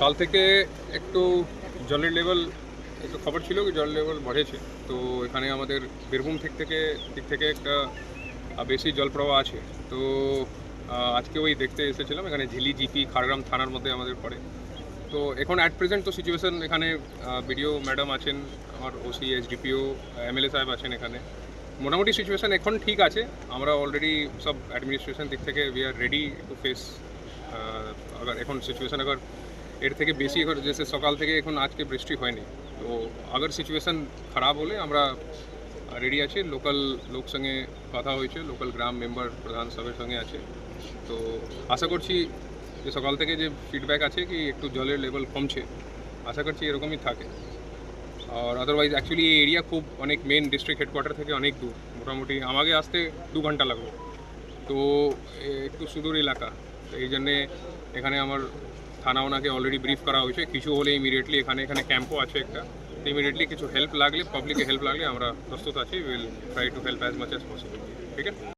কাল থেকে একটু জলের লেভেল, একটু খবর ছিল কি জল লেভেল বাড়েছে। তো এখানে আমাদের বীরভূম থেকে থেকে দিক থেকে একটা বেশি জলপ্রবাহ আছে। তো আজকে ওই দেখতে এসেছিলাম, এখানে ঝিলি জিপি খাড়গ্রাম থানার মধ্যে আমাদের পড়ে। তো এখন অ্যাট প্রেজেন্ট তো সিচুয়েশন এখানে বিডিও ম্যাডাম আছেন, আমার ওসি এসডিপিও এমএলএ সাহেব আছেন এখানে। মোটামুটি সিচুয়েশন এখন ঠিক আছে, আমরা অলরেডি সব অ্যাডমিনিস্ট্রেশন দিক থেকে we are ready to face এখন সিচুয়েশান আগার এর থেকে বেশি এবার জেসে সকাল থেকে এখন আজকে বৃষ্টি হয়নি তো আগর সিচুয়েশন খারাপ হলে আমরা রেডি আছি লোকাল লোক সঙ্গে কথা হয়েছে লোকাল গ্রাম মেম্বার প্রধান সবের সঙ্গে আছে তো আশা করছি যে সকাল থেকে যে ফিডব্যাক আছে কি একটু জলের লেভেল কমছে আশা করছি এরকমই থাকে আর আদারওয়াইজ অ্যাকচুয়ালি এই এরিয়া খুব অনেক মেন ডিস্ট্রিক্ট হেডকোয়ার্টার থেকে অনেক দূর মোটামুটি আমাকে আসতে দু ঘন্টা লাগবে তো এ একটু সুদূর এলাকা তো এই জন্যে এখানে আমার থানা ওনাকে অলরেডি ব্রিফ করা হয়েছে। কিছু হলে ইমিডিয়েটলি এখানে এখানে ক্যাম্পও আছে একটা। তো ইমিডিয়েটলি কিছু হেল্প লাগলে পাবলিকে হেল্প লাগলে আমরা প্রস্তুত আছি। Will try to help as much as possible ঠিক আছে?